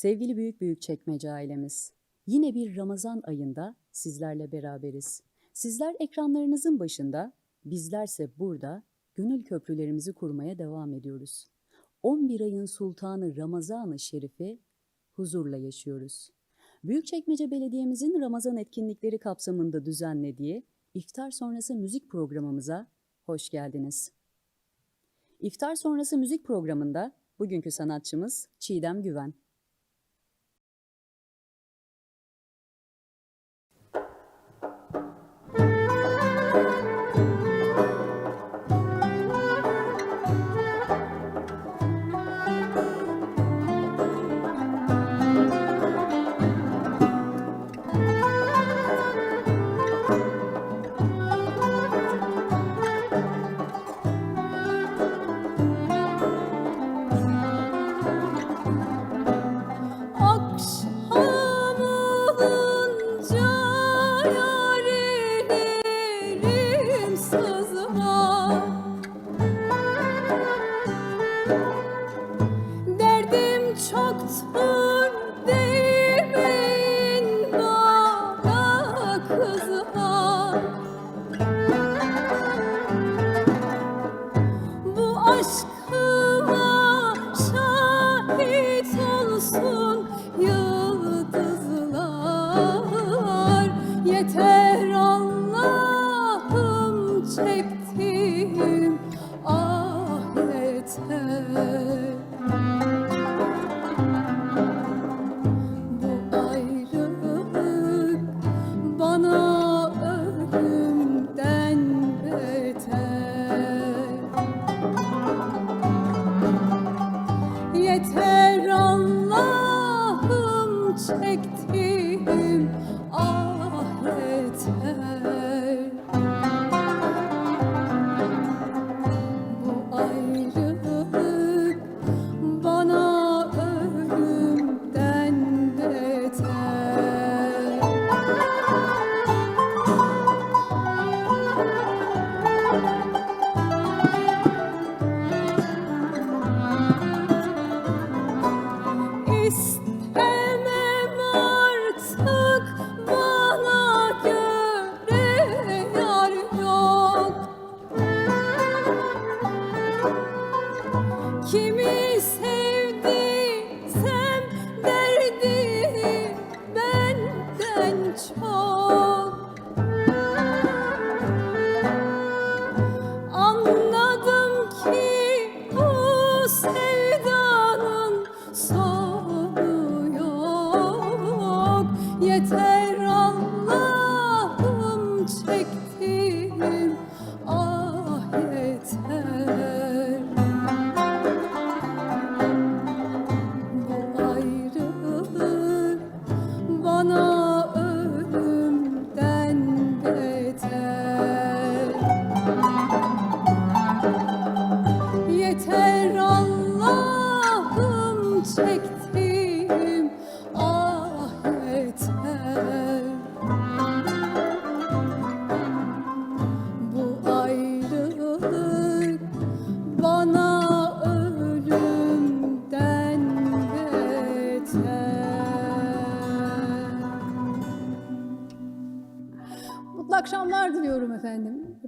Sevgili Büyük Büyük Çekmece ailemiz, yine bir Ramazan ayında sizlerle beraberiz. Sizler ekranlarınızın başında, bizlerse burada gönül köprülerimizi kurmaya devam ediyoruz. 11 ayın sultanı Ramazan-ı Şerif'i huzurla yaşıyoruz. Büyükçekmece Belediye'mizin Ramazan etkinlikleri kapsamında düzenlediği iftar sonrası müzik programımıza hoş geldiniz. İftar sonrası müzik programında bugünkü sanatçımız Çiğdem Güven.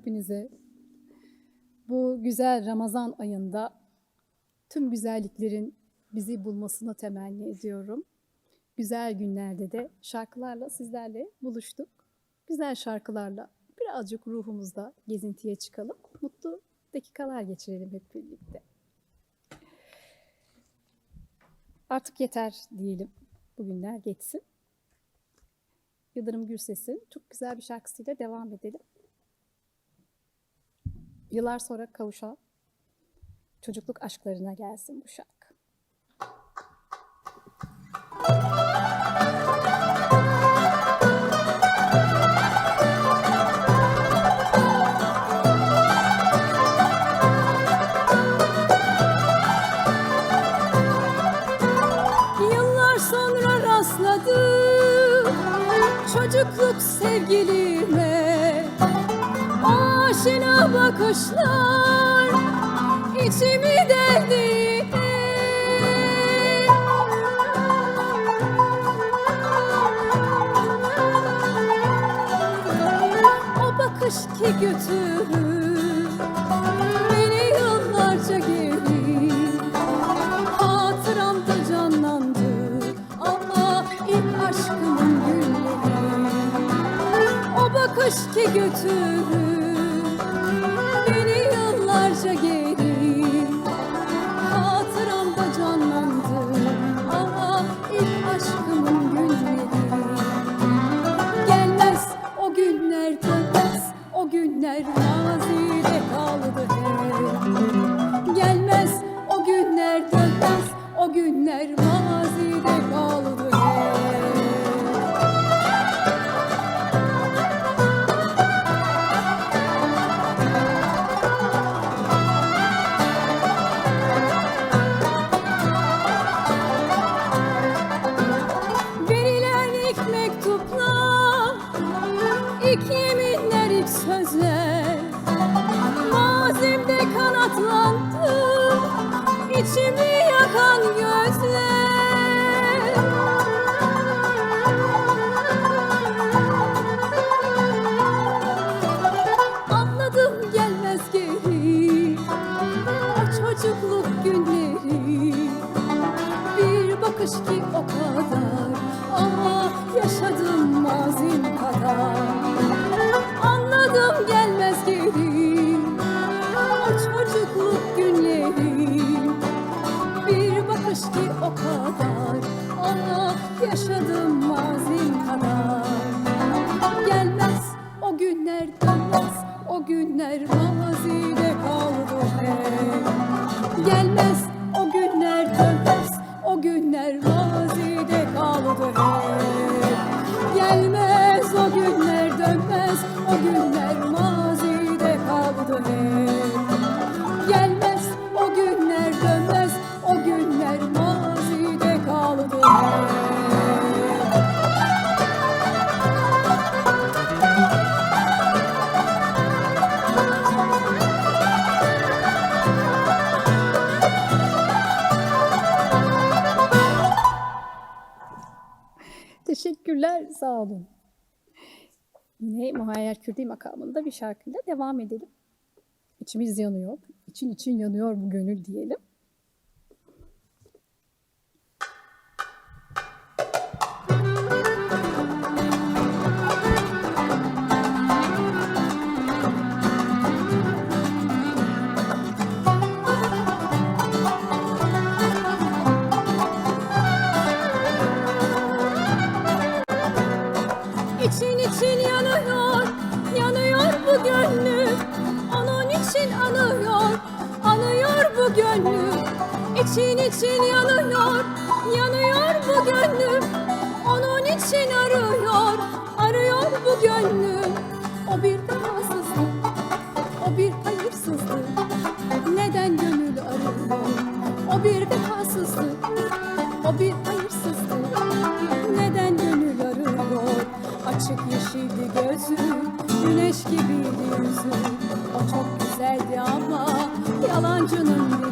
Hepinize. Bu güzel Ramazan ayında tüm güzelliklerin bizi bulmasını temenni ediyorum. Güzel günlerde de şarkılarla sizlerle buluştuk. Güzel şarkılarla birazcık ruhumuzda gezintiye çıkalım. Mutlu dakikalar geçirelim hep birlikte. Artık yeter diyelim. Bugünler geçsin. Yıldırım Gürses'in çok güzel bir şarkısıyla devam edelim. Yıllar sonra kavuşan çocukluk aşklarına gelsin bu şarkı. Yıllar sonra rastladım çocukluk sevgilime aşina bakışlar içimi deldi. O bakış ki götürür beni yıllarca geri Hatıramda canlandı ama ilk aşkımın günleri. O bakış ki götürür akış ki o kadar Ama yaşadım mazim kadar. Anladım gelmez geri O çocukluk günleri. Bir bakış ki o kadar Ama yaşadım mazim kadar. Gelmez o günler dönmez o günler var olun. Yine Muhayyer Kürdi makamında bir şarkıyla devam edelim. İçimiz yanıyor. İçin için yanıyor bu gönül diyelim. yalancının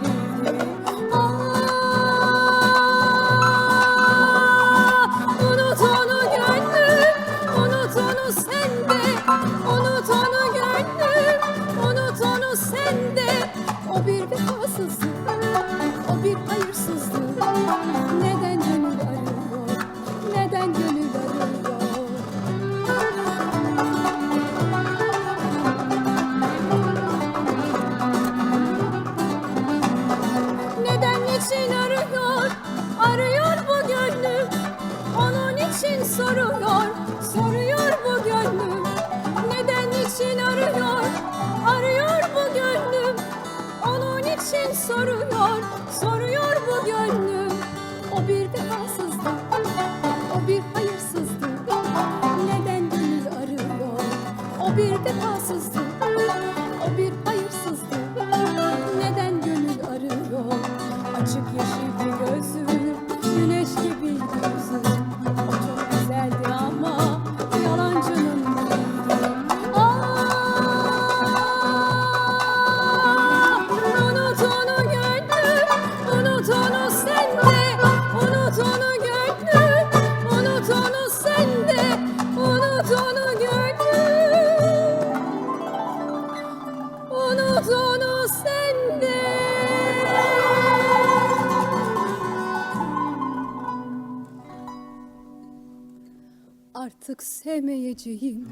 Artık sevmeyeceğim.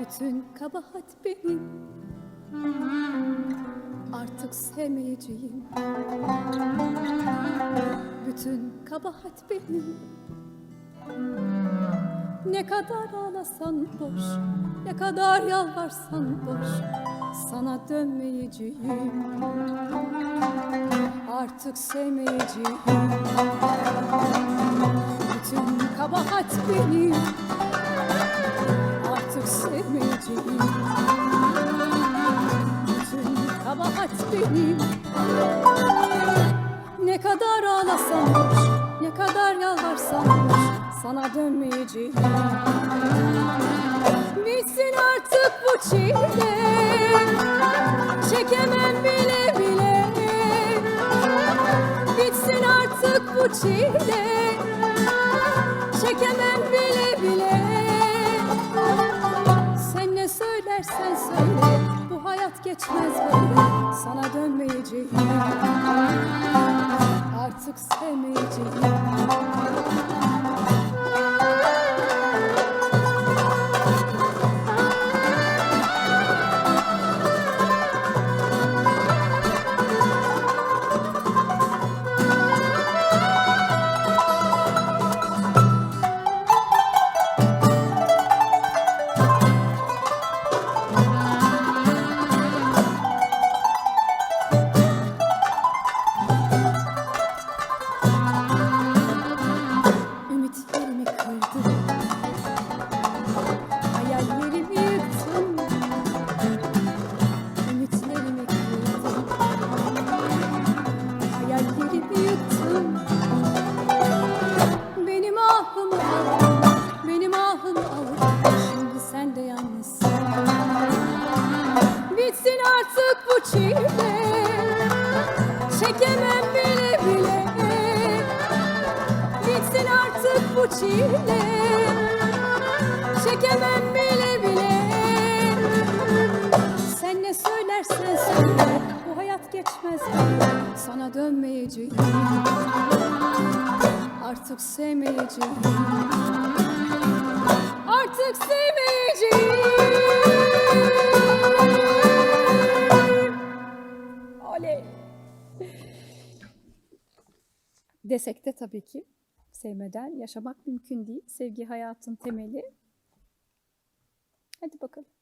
Bütün kabahat benim. Artık sevmeyeceğim. Bütün kabahat benim. Ne kadar ağlasan boş Ne kadar yalvarsan boş Sana dönmeyeceğim. Artık sevmeyeceğim bütün kabahat benim Artık sevmeyeceğim. Bütün kabahat benim Ne kadar ağlasam Ne kadar yalvarsam Sana dönmeyeceğim. Bitsin artık bu çile. Çekemem bile bile. Bitsin artık bu çile Çekemem bile bile. Sen ne söylersen söyle Bu hayat geçmez böyle. Sana dönmeyeceğim. Artık sevmeyeceğim Sana dönmeyeceğim Artık sevmeyeceğim Artık sevmeyeceğim Oley desek de tabii ki sevmeden yaşamak mümkün değil. Sevgi hayatın temeli. Hadi bakalım.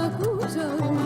Da kucağım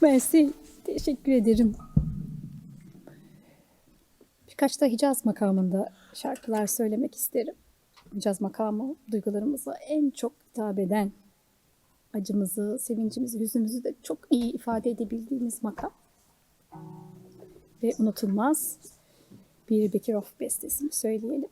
mersi. Teşekkür ederim. Birkaç da Hicaz makamında şarkılar söylemek isterim. Hicaz makamı duygularımıza en çok hitap eden, acımızı, sevincimizi, hüznümüzü de çok iyi ifade edebildiğimiz makam. Ve unutulmaz bir Bekirov bestesini söyleyelim.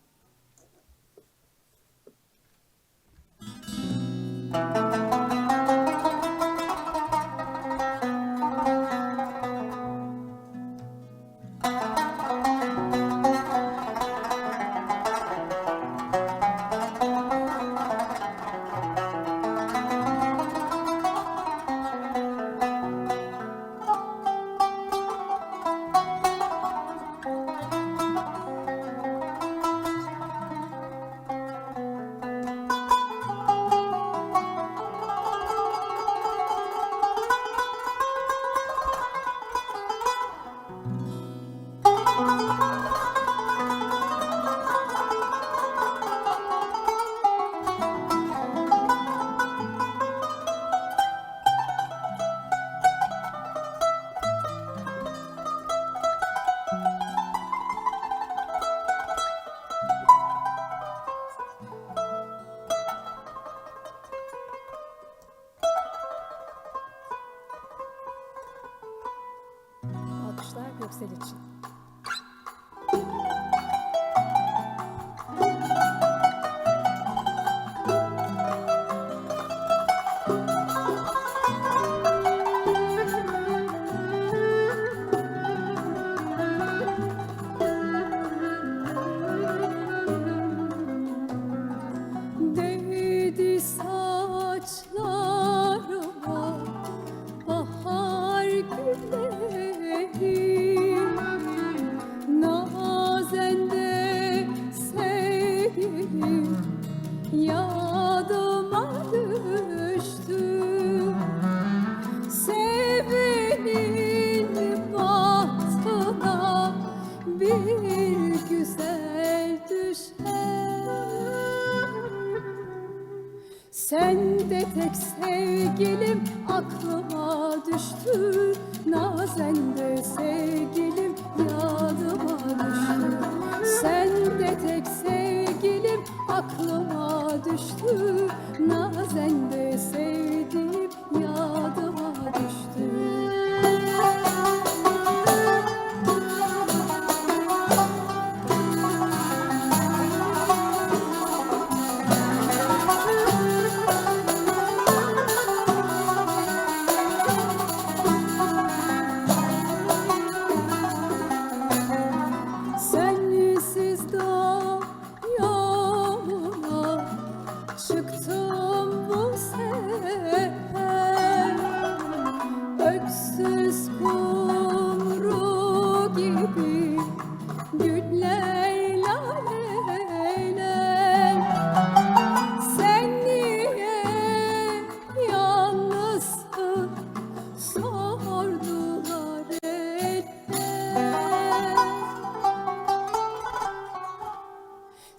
Göksel için. Sen de tek sevgilim aklıma düştü. Nazen de sevgilim yadıma düştü. Sen de tek sevgilim aklıma düştü. Nazen de sevdiğim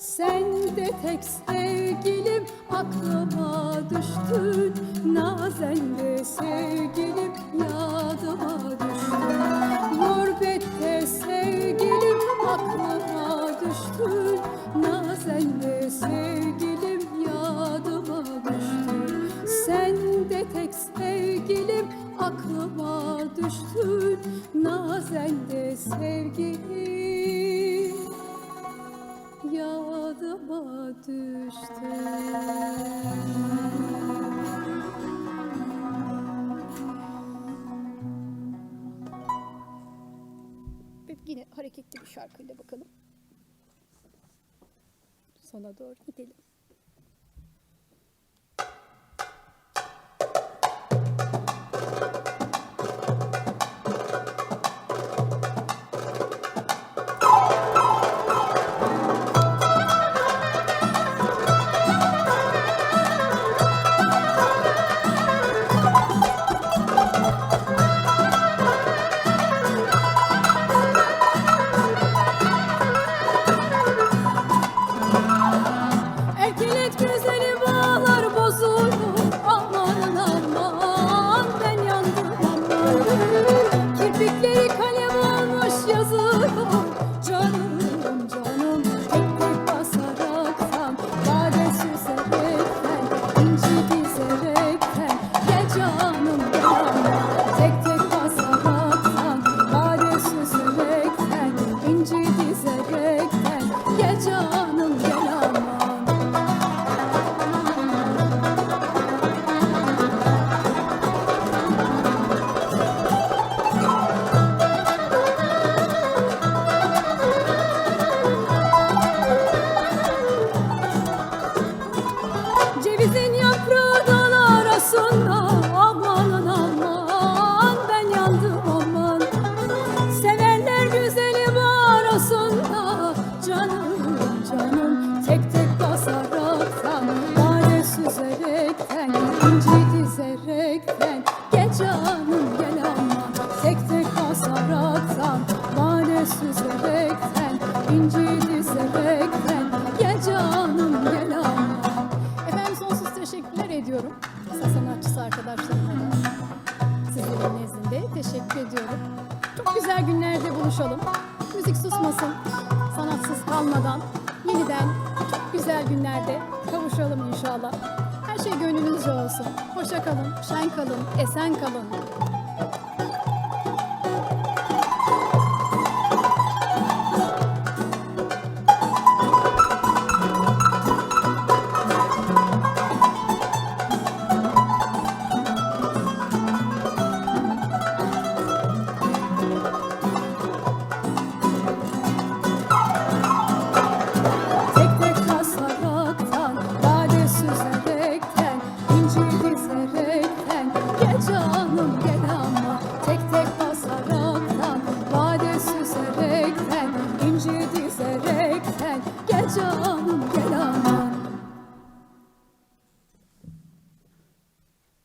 sen de tek sevgilim aklıma düştün. Nazen de sevgilim yadıma düştün. Gurbette sevgilim aklıma düştün. Nazen de sevgilim yadıma düştün. Sen de tek sevgilim aklıma düştün. Nazen de sevgilim yadıma düştü. Ve yine hareketli bir şarkıyla bakalım. Sona doğru gidelim. yazık